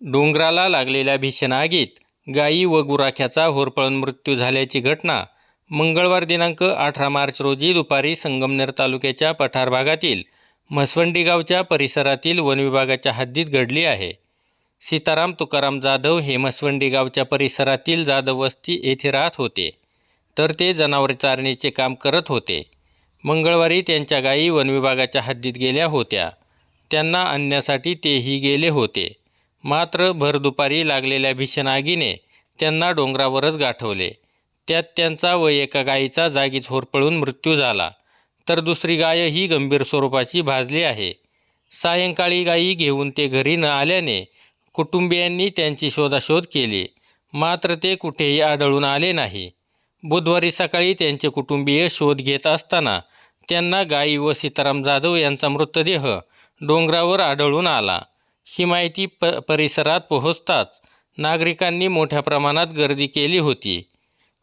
डोंगराला लागलेल्या भीषण आगीत गायी व गुराख्याचा होरपळून मृत्यू झाल्याची घटना मंगळवार दिनांक अठरा मार्च रोजी दुपारी संगमनेर तालुक्याच्या पठार भागातील म्हसवंडी गावच्या परिसरातील वनविभागाच्या हद्दीत घडली आहे. सीताराम तुकाराम जाधव हे म्हसवंडी गावच्या परिसरातील जाधव वस्ती येथे राहत होते तर ते जनावरे चारणीचे काम करत होते. मंगळवारी त्यांच्या गायी वनविभागाच्या हद्दीत गेल्या होत्या. त्यांना आणण्यासाठी तेही गेले होते. मात्र भरदुपारी लागलेल्या भीषण आगीने त्यांना डोंगरावरच गाठवले. त्यात त्यांचा व एका गायीचा जागीच होरपळून मृत्यू झाला. तर दुसरी गाय ही गंभीर स्वरूपाची भाजली आहे. सायंकाळी गायी घेऊन ते घरी न आल्याने कुटुंबियांनी त्यांची शोधाशोध केली. मात्र ते कुठेही आढळून आले नाही. बुधवारी सकाळी त्यांचे कुटुंबीय शोध घेत असताना त्यांना गायी व सीताराम जाधव यांचा मृतदेह डोंगरावर आढळून आला. ही माहिती प परिसरात पोहोचताच नागरिकांनी मोठ्या प्रमाणात गर्दी केली होती.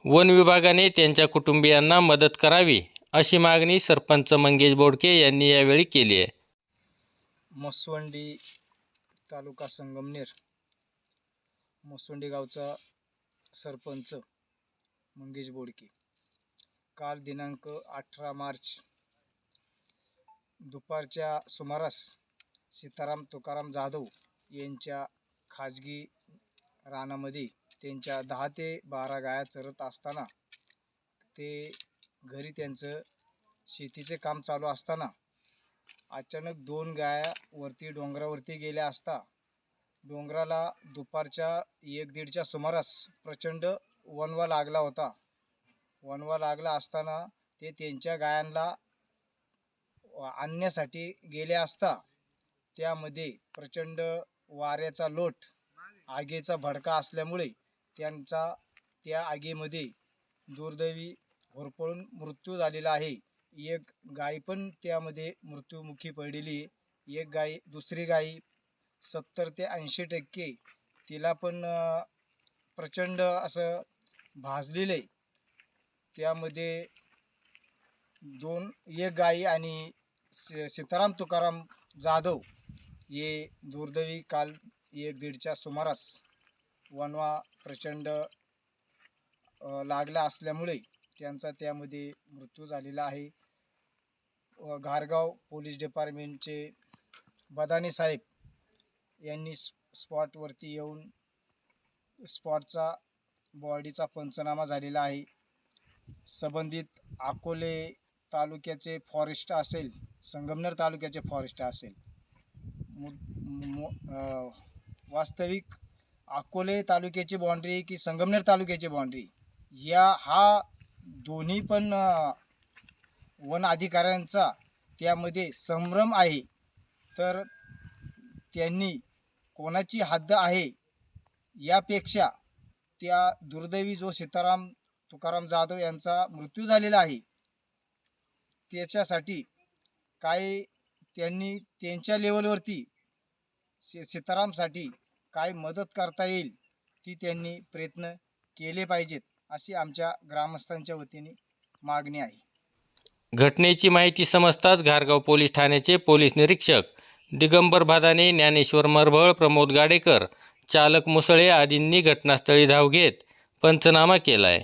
वन विभागाने त्यांच्या कुटुंबियांना मदत करावी अशी मागणी सरपंच मंगेश बोडके यांनी यावेळी केली आहे. मसवंडी तालुका संगमनेर मसवंडी गावचा सरपंच मंगेश बोडके. काल दिनांक अठरा मार्च दुपारच्या सुमारास सीताराम तुकाराम जाधव यांच्या खाजगी रानामध्ये त्यांच्या दहा ते बारा गाया चरत असताना ते घरी त्यांचं शेतीचे काम चालू असताना अचानक दोन गाया वरती डोंगरावरती गेल्या असता डोंगराला दुपारच्या एक दीडच्या सुमारास प्रचंड वणवा लागला होता. वणवा लागला असताना ते त्यांच्या गायांना आणण्यासाठी गेले असता त्यामध्ये प्रचंड वाऱ्याचा लोट आगीचा भडका असल्यामुळे त्यांचा त्या आगीमध्ये दुर्दैवी होरपळून मृत्यू झालेला आहे एक गाय पण त्यामध्ये मृत्युमुखी पडलेली आहे. एक गाय दुसरी गाय सत्तर ते ऐंशी टक्के तिला पण प्रचंड असं भाजलेलं आहे त्यामध्ये दोन एक गाई आणि सीताराम तुकाराम जाधव ये दुर्दैवी काल एक दीडच्या सुमारास वनवा प्रचंड लागला असल्यामुळे त्यांचा त्यामध्ये मृत्यू झालेला आहे. घारगाव पोलीस डिपार्टमेंटचे बदाने साहेब यांनी स्पॉटवरती येऊन स्पॉटचा बॉडीचा पंचनामा झालेला आहे. संबंधित अकोले तालुक्याचे फॉरेस्ट असेल संगमनेर तालुक्याचे फॉरेस्ट असेल वास्तविक अकोले तालुक्याची बाँड्री की संगमनेर तालुक्याची बाँड्री या हा दोन्ही पण वन अधिकाऱ्यांचा त्यामध्ये संभ्रम आहे. तर त्यांनी कोणाची हद्द आहे यापेक्षा त्या दुर्दैवी जो सीताराम तुकाराम जाधव यांचा मृत्यू झालेला आहे त्याच्यासाठी काही त्यांनी त्यांच्या लेवलवरती सी सीतारामसाठी काय मदत करता येईल ती त्यांनी प्रयत्न केले पाहिजेत अशी आमच्या ग्रामस्थांच्या वतीने मागणी आहे. घटनेची माहिती समजताच घारगाव पोलीस ठाण्याचे पोलीस निरीक्षक दिगंबर भादाने ज्ञानेश्वर मरभळ प्रमोद गाडेकर चालक मुसळे आदींनी घटनास्थळी धाव घेत पंचनामा केला आहे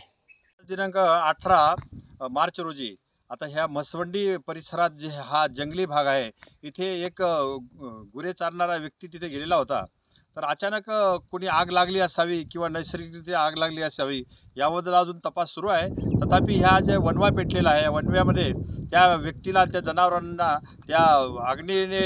दिनांक अठरा मार्च रोजी आता ह्या म्हसवंडी परिसरात जे हा जंगली भाग आहे इथे एक गुरे चारणारा व्यक्ती तिथे गेलेला होता. तर अचानक कोणी आग लागली असावी किंवा नैसर्गिकरित्या आग लागली असावी याबद्दल अजून तपास सुरू आहे. तथापि ह्या जे वनवा पेटलेला आहे वनव्यामध्ये त्या व्यक्तीला त्या जनावरांना त्या अग्नीने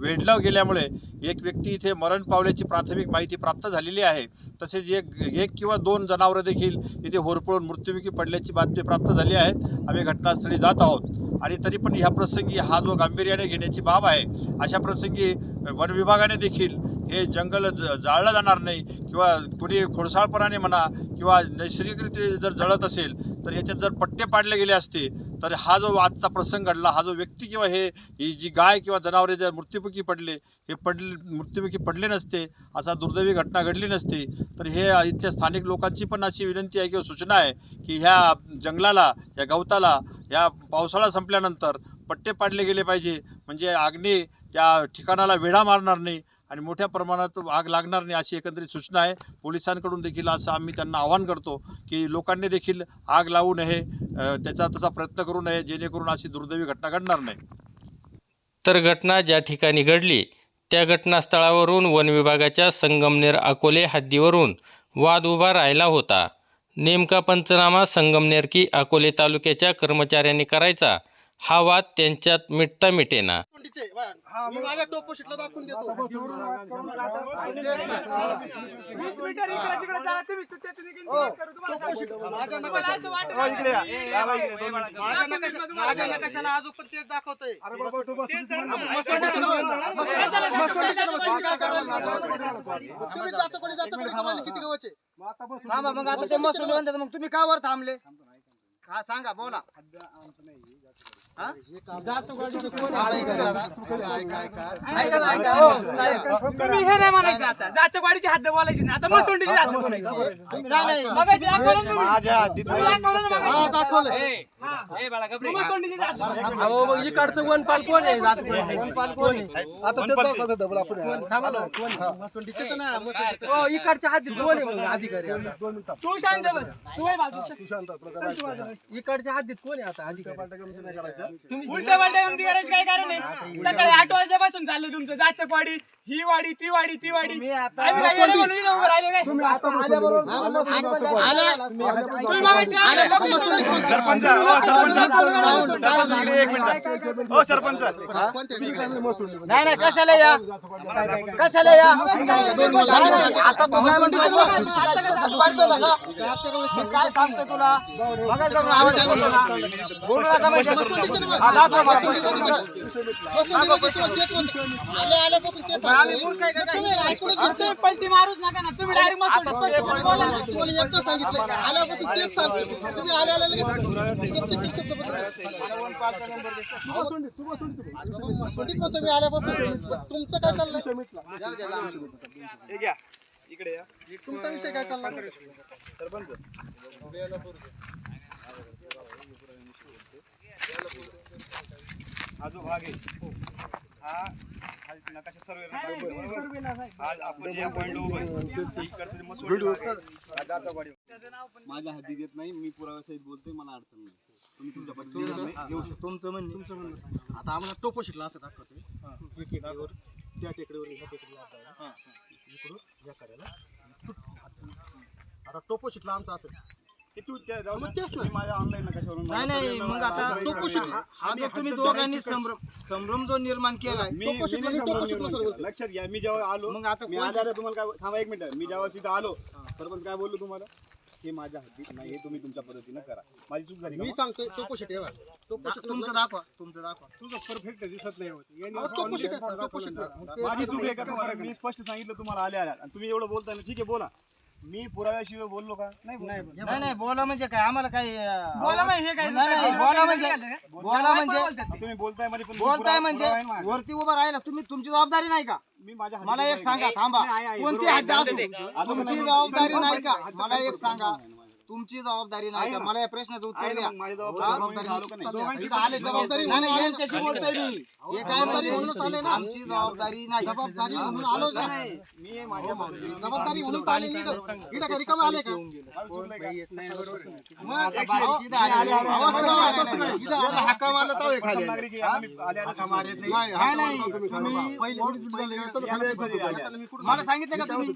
वेढलं गेल्यामुळे एक व्यक्ती इथे मरण पावल्याची प्राथमिक माहिती प्राप्त झालेली आहे. तसेच एक एक किंवा दोन जनावरं देखील इथे होरपळून मृत्युमुखी पडल्याची बातमी प्राप्त झाली आहे. आम्ही घटनास्थळी जात आहोत. आणि तरी पण ह्या प्रसंगी हा जो गांभीर्याने घेण्याची बाब आहे अशा प्रसंगी वन विभागाने देखील हे जंगल ज जाळलं जाणार नाही किंवा कुणी खोडसाळपणाने म्हणा किंवा नैसर्गिकरित्या जर जळत असेल तर याच्यात जर पट्टे पाडले गेले असते तर हा जो आजचा प्रसंग घडला हा जो व्यक्ती किंवा हे ही जी गाय किंवा जनावरे ज्या मृत्युमुखी पडले हे पडले मृत्युमुखी पडले नसते असा दुर्दैवी घटना घडली नसती तर हे इथल्या स्थानिक लोकांची पण अशी विनंती आहे किंवा सूचना आहे की ह्या जंगलाला या गवताला या पावसाळा संपल्यानंतर पट्टे पाडले गेले पाहिजे. म्हणजे आग्नी त्या ठिकाणाला वेढा मारणार नाही. आणि मोठ्या प्रमाणात आग लागणार नाही अशी एकंदरीत सूचना आहे. पोलिसांकडून देखील असं आम्ही त्यांना आवाहन करतो की लोकांनी देखील आग लावू नये त्याचा तसा प्रयत्न करू नये जेणेकरून अशी दुर्दैवी घटना घडणार नाही. तर घटना ज्या ठिकाणी घडली त्या घटनास्थळावरून वन विभागाच्या संगमनेर अकोले हद्दीवरून वाद उभा राहिला होता. नेमका पंचनामा संगमनेर की अकोले तालुक्याच्या कर्मचाऱ्यांनी करायचा हा वाद त्यांच्यात मिटता मिटेना. मी माझ्या टोपोशीटला दाखवून देतो. वीस मीटर इकडे तिकडे चला तुम्ही चुकीचं निघून दिलं करू तुम्हाला सांगतो. माझ्या तुम्हाला असं वाटत हो, असेल. माझ्या नकाशा-. माझ्या नकाशाला अजून पण तेच दाखवतोय. जातो? कशाला काय जातो? करायला तुम्ही जाचं कोणी जाचं कोणी करायला किती गव्हाचे थांबा मग आता ते मसूल म्हणतात मग तुम्ही का वर थांबले? हा सांगा बोला. तुम्ही हे नाही म्हणायचं आता जाच्या गाडीची हद्द बोलायची आता ना हा. दाखवलंय. मग बोलायची. अहो मग इकडचं वनपाल कोण आहे आता ते दाखवायचं डबल आपण मसोडीचेच ना मसोडीचं. हो इकडच्या हद्दीत कोण आहे मग अधिकारी तू शांत बस तू आहे बाजूला. इकडच्या हद्दीत कोण आहे आता अधिकारी उलट्या पालट्या गमती करायची काय कारण नाही सकाळी आठ वाजल्यापासून चाललं तुमचं. जायचं वाडी ही वाडी ती वाडी ती वाडी. आम्ही काय येडे म्हणून इथं उभं राहिलो काय तुम्ही आता आल्याबरोबर आल्या तुम्ही मगाशी आले, लोकं सरपंच नाही नाही कशाला या? कशाला या? नाही, नाही, आता तू काय म्हणतो पाडतो ना का? मी काय सांगतो तुला? बघा जरा आवाज आहे. बोलू नका म्हणजे आल्यापासून पलटी मारूच नका ना तुम्ही डायरेक्ट एकदा सांगितलं आल्यापासून तेच सांगतो तुम्ही आल्या आल्या मी आल्यापासून तुमचं काय चाललंय तुमचा विषय काय चालला हा जो भाग आहे हा नकाशा सर्वे आज आपण हा वाडी. माझ्या हद्दीत येत नाही मी पुराव्यासहित बोलतोय मला अडचण नाही. तुम्ही तुमच्या पद्धतीने घेऊ शकता. तुमचं म्हणणं तुमचं म्हणणं आता आम्हाला टोपोशीटला असं दाखवतोय. टेकडीवर त्या टेकडीवर ह्या टेकडीला हात लावला. इकडून या कड्याला आता टोपोशीटला आमचं असं. तू त्या जाऊ मग दे. तेच ना. मी माझ्या ऑनलाईन नकाशावरून नाही नाही मग आता टोपोशीट हा जो तुम्ही दोघांनी संभ्रम संभ्रम जो निर्माण केलाय मी- नाही केलं. लक्षात घ्या मी जेव्हा आलो मग आता मी आल्यावर तुम्हाला काय थांबा एक मिनिट मी जेव्हा तिथं आलो सरपंच काय बोललो तुम्हाला हे माझ्या हद्दीत नाही हे तुम्ही तुमच्या पद्धतीनं करा माझी चूक झाली का मी मग? सांगतोय टोपोशीट ठेवा तुमचं दाखवा तुमचं दाखवा तुझं परफेक्ट दिसत नाही होत. यांनी अहो, असं टोपोशीट online आहे, दाखवलं टोपोशीट ना. आहे. मग ते माझी चूक आहे का. तुम्हाला मी स्पष्ट सांगितलं तुम्हाला आले आल्या आणि तुम्ही एवढं बोलताय ना ठीक आहे बोला मी पुराव्याशिवाय बोललो का नाही बोललो. नाही नाही बोला म्हणजे काय आम्हाला काही अं, बोला मग हे काय नाही नाही बोला म्हणजे बोला म्हणजे ते. तुम्ही बोलताय म्हणजे पण बोलताय पुरावा- म्हणजे पुरावा आहे ना माझ्याकडे. वरती उभं राहिला तुम्ही तुमची जबाबदारी नाही का मी माझ्या मला एक सांगा. थांबा कोणती. हद्द असू तुमची जबाबदारी नाही का मला एक सांगा. तुमची जबाबदारी नाही का. मला या प्रश्नाचं उत्तर द्या. हा? जबाबदारी नाही? यांच्याशी बोलतोय मी. हे काय जबाबदारी म्हणूनच आले ना. आमची जबाबदारी नाही. जबाबदारी म्हणून आलो मी माझ्या पद्धतीने- जबाबदारी म्हणून आले इकडे का रिकामे आले का? मला चुकलंय का? मग आता बाहेरची इथं नाही, नाही. हाका मारला तर खाली आले. तुम्ही पहिले? तुम्ही यायचं. मला सांगितलं का तुम्ही?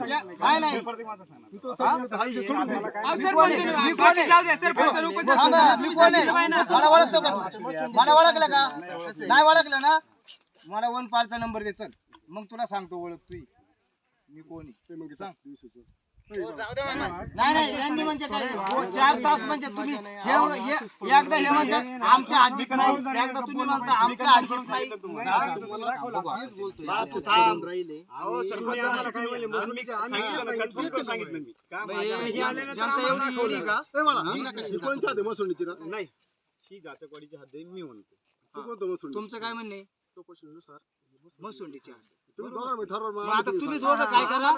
द्या. नाही. मी तुला सांगितलं, हा विषय सोडून द्यायचा. मी कोण आहे? तुम्ही थांबा, मी तुम्ही कोण आहे. मला ओळखतो का? तू? मला ओळखलं का? नाही ओळखलं ना? मला वन पालचा नंबर दे चल. मग तुला सांगतो ओळख तू मी कोण आहे? ते मग सांग. दिवसाचं. नाही नाही यांनी म्हणजे काय? हो, चार तास म्हणजे तुम्ही हे हे- एकदा हे म्हणतात आमच्या हद्दीत नाही एकदा तुम्ही म्हणता आमच्या हद्दीत नाही अहो, सरपंच आम्हाला काय म्हणले? म्हणून मी सांगितलं ना, confirm करून सांगितलं मी. का माझ्या हद्दीत- जनता एवढी एवढी का? ए बाळा, ही कोणची हद्द आहे मसुंडीची ना? नाही. ही जाचकवाडीची हद्द आहे, मी म्हणतो. तू कोणतं? तुमचं काय म्हणणे? टोपोशीनुसार मसुंडीची हद्द आता तुम्ही दोघं काय करा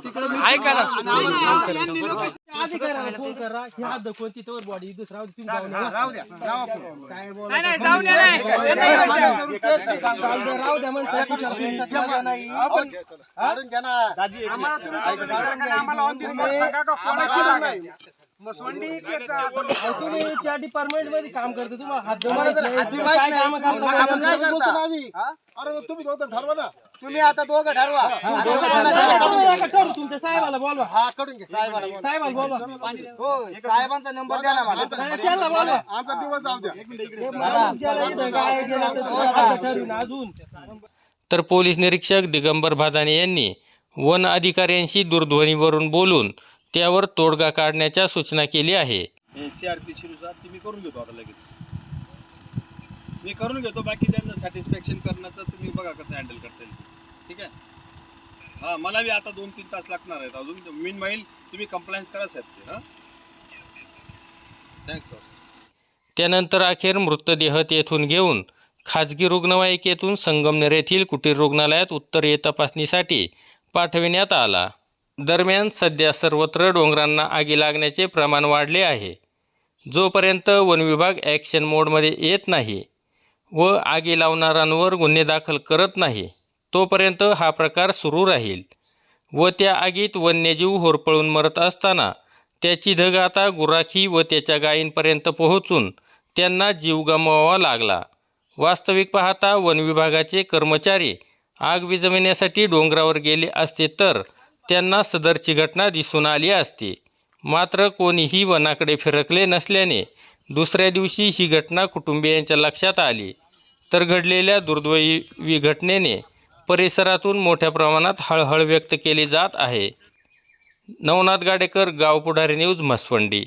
तिकडे मी- ऐका ना. आणि आम्हाला सांगा. यांनी लोकं- अधिकाऱ्याला फोन करा ही हद्द कोणती तर बॉडी दुसरा तुम्ही जाऊन हा, या. राहू द्या राहू आपण. काय बोला नाही नाही जाऊन या नाही. यांना येऊ द्या. माझ्याकडून केस नाही सांगणार. चालतंय, राहू द्या म्हणतो खुशाल तुम्ही. आपण- काढून घ्या ना. आम्हाला तुम्ही दोघं विचारा करा, आम्हाला on the spot सांगा का कोणाची जागा आहे. मसवंडी तुम्ही त्या डिपार्टमेंटमध्ये काम करते तुम्हाला हात तुम्हाला जर हद्दी माहीत काय नाही, कामं करता? आपण माहिती काय नाही. करतो? आम्ही? अरे मग तुम्ही दोघं ठरवा ना. तुम्ही आता दोघं ठरवा. आता तुमच्या साहेबाला बोलवा. हा कडून घे. साहेबाला बोला. साहेबाला बोलवा. हो साहेबांचा नंबर द्या ना मला. नाही, त्याला बोलवा. आमचा दिवस जाऊ द्या. माणूस गेला इथं, काय गेला तर ठरवीन अजून. तर पोलीस निरीक्षक दिगंबर भादाने यांनी वन अधिकाऱ्यांशी दूरध्वनीवरून बोलून त्यावर तोडगा काढण्याच्या सूचना केली आहे. सीआरपीसी नुसार ती मी करून घेतो आता लगेच. मी करून घेतो बाकी त्यांना सॅटिस्फॅक्शन करण्याचं तुम्ही बघा कसं हँडल करता येईल. ठीक आहे? हा मला बी आता दोन तीन तास लागणार आहेत. अजून मीन माईल तुम्ही कंप्लायन्स करा साहेब ते हां? थँक्स त्यानंतर अखेर मृतदेह तेथून घेऊन खाजगी रुग्णवाहिकेतून संगमनेर येथील कुटीर रुग्णालयात उत्तरीय तपासणीसाठी पाठविण्यात आला. दरम्यान सध्या सर्वत्र डोंगरांना आगी लागण्याचे प्रमाण वाढले आहे. जोपर्यंत वनविभाग ॲक्शन मोडमध्ये येत नाही व आगी लावणाऱ्यांवर गुन्हे दाखल करत नाही तोपर्यंत हा प्रकार सुरू राहील व त्या आगीत वन्यजीव होरपळून मरत असताना त्याची धग आता गुराखी व त्याच्या गायींपर्यंत पोहोचून त्यांना जीव गमवावा लागला. वास्तविक पाहता वनविभागाचे कर्मचारी आग विझवण्यासाठी डोंगरावर गेले असते तर त्यांना सदरची घटना दिसून आली असती. मात्र कोणीही वनाकडे फिरकले नसल्याने दुसऱ्या दिवशी ही घटना कुटुंबियांच्या लक्षात आली. तर घडलेल्या दुर्दैवी घटनेने परिसरातून मोठ्या प्रमाणात हळहळ व्यक्त केली जात आहे. नवनाथ गाडेकर गाव पुढारी न्यूज म्हसवंडी.